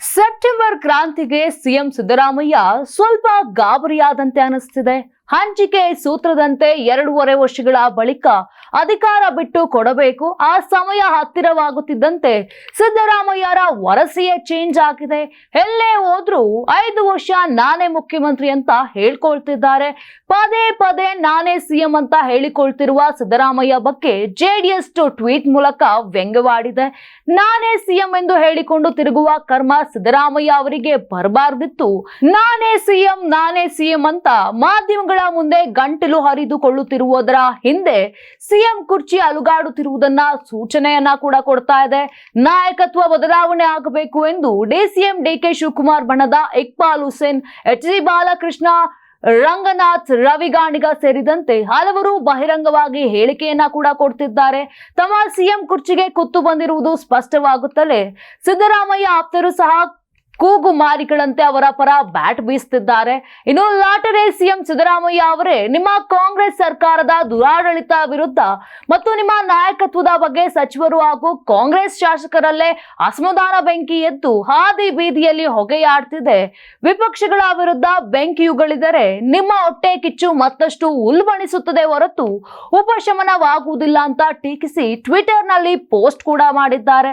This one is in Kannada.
ಸೆಪ್ಟೆಂಬರ್ ಕ್ರಾಂತಿಗೆ ಸಿಎಂ ಸಿದ್ದರಾಮಯ್ಯ ಸ್ವಲ್ಪ ಗಾಬರಿಯಾದಂತೆ ಅನಿಸ್ತಿದೆ. ಹಂಚಿಕೆ ಸೂತ್ರದಂತೆ ಎರಡೂವರೆ ವರ್ಷಗಳ ಬಳಿಕ ಅಧಿಕಾರ ಬಿಟ್ಟು ಕೊಡಬೇಕು. ಆ ಸಮಯ ಹತ್ತಿರವಾಗುತ್ತಿದ್ದಂತೆ ಸಿದ್ದರಾಮಯ್ಯರ ವರಸೆಯೇ ಚೇಂಜ್ ಆಗಿದೆ. ಎಲ್ಲೇ ಹೋದ್ರೂ ಐದು ವರ್ಷ ನಾನೇ ಮುಖ್ಯಮಂತ್ರಿ ಅಂತ ಹೇಳ್ಕೊಳ್ತಿದ್ದಾರೆ. ಪದೇ ಪದೇ ನಾನೇ ಸಿಎಂ ಅಂತ ಹೇಳಿಕೊಳ್ತಿರುವ ಸಿದ್ದರಾಮಯ್ಯ ಬಗ್ಗೆ ಜೆಡಿಎಸ್ ಟ್ವೀಟ್ ಮೂಲಕ ವ್ಯಂಗ್ಯವಾಡಿದೆ. ನಾನೇ ಸಿಎಂ ಎಂದು ಹೇಳಿಕೊಂಡು ತಿರುಗುವ ಕರ್ಮ ಸಿದ್ದರಾಮಯ್ಯ ಅವರಿಗೆ ಬರಬಾರ್ದಿತ್ತು. ನಾನೇ ಸಿಎಂ ನಾನೇ ಸಿಎಂ ಅಂತ ಮಾಧ್ಯಮಗಳ ಮುಂದೆ ಗಂಟಲು ಹರಿದುಕೊಳ್ಳುತ್ತಿರುವುದರ ಹಿಂದೆ ಸಿಎಂ ಕುರ್ಚಿ ಅಲುಗಾಡುತ್ತಿರುವುದನ್ನ ಸೂಚನೆಯನ್ನ ಕೂಡ ಕೊಡ್ತಾ ಇದೆ. ನಾಯಕತ್ವ ಬದಲಾವಣೆ ಆಗಬೇಕು ಎಂದು ಡಿಸಿಎಂ ಡಿಕೆ ಶಿವಕುಮಾರ್ ಬಣದ ಇಕ್ಬಾಲ್ ಹುಸೇನ್, ಎಚ್ ಡಿ ಬಾಲಕೃಷ್ಣ, ರಂಗನಾಥ್ ರವಿಗಾಣಿಗ ಸೇರಿದಂತೆ ಹಲವರು ಬಹಿರಂಗವಾಗಿ ಹೇಳಿಕೆಯನ್ನ ಕೂಡ ಕೊಡ್ತಿದ್ದಾರೆ. ತಮ್ಮ ಸಿಎಂ ಕುರ್ಚಿಗೆ ಕುತ್ತು ಬಂದಿರುವುದು ಸ್ಪಷ್ಟವಾಗುತ್ತಲೇ ಸಿದ್ದರಾಮಯ್ಯ ಆಪ್ತರು ಸಹ ಕೂಗು ಮಾರಿಗಳಂತೆ ಅವರ ಪರ ಬ್ಯಾಟ್ ಬೀಸ್ತಿದ್ದಾರೆ. ಇನ್ನು ಲಾಟರಿ ಸಿಎಂ ಸಿದ್ದರಾಮಯ್ಯ ಅವರೇ ನಿಮ್ಮ ಕಾಂಗ್ರೆಸ್ ಸರ್ಕಾರದ ದುರಾಡಳಿತ ವಿರುದ್ಧ ಮತ್ತು ನಿಮ್ಮ ನಾಯಕತ್ವದ ಬಗ್ಗೆ ಸಚಿವರು ಹಾಗೂ ಕಾಂಗ್ರೆಸ್ ಶಾಸಕರಲ್ಲೇ ಅಸಮಾಧಾನ ಬೆಂಕಿ ಎದ್ದು ಹಾದಿ ಬೀದಿಯಲ್ಲಿ ಹೊಗೆಯಾಡ್ತಿದೆ. ವಿಪಕ್ಷಗಳ ವಿರುದ್ಧ ಬೆಂಕಿಯುಗಳಿದರೆ ನಿಮ್ಮ ಹೊಟ್ಟೆ ಕಿಚ್ಚು ಮತ್ತಷ್ಟು ಉಲ್ಬಣಿಸುತ್ತದೆ ಹೊರತು ಉಪಶಮನವಾಗುವುದಿಲ್ಲ ಅಂತ ಟೀಕಿಸಿ ಟ್ವಿಟರ್ನಲ್ಲಿ ಪೋಸ್ಟ್ ಕೂಡ ಮಾಡಿದ್ದಾರೆ.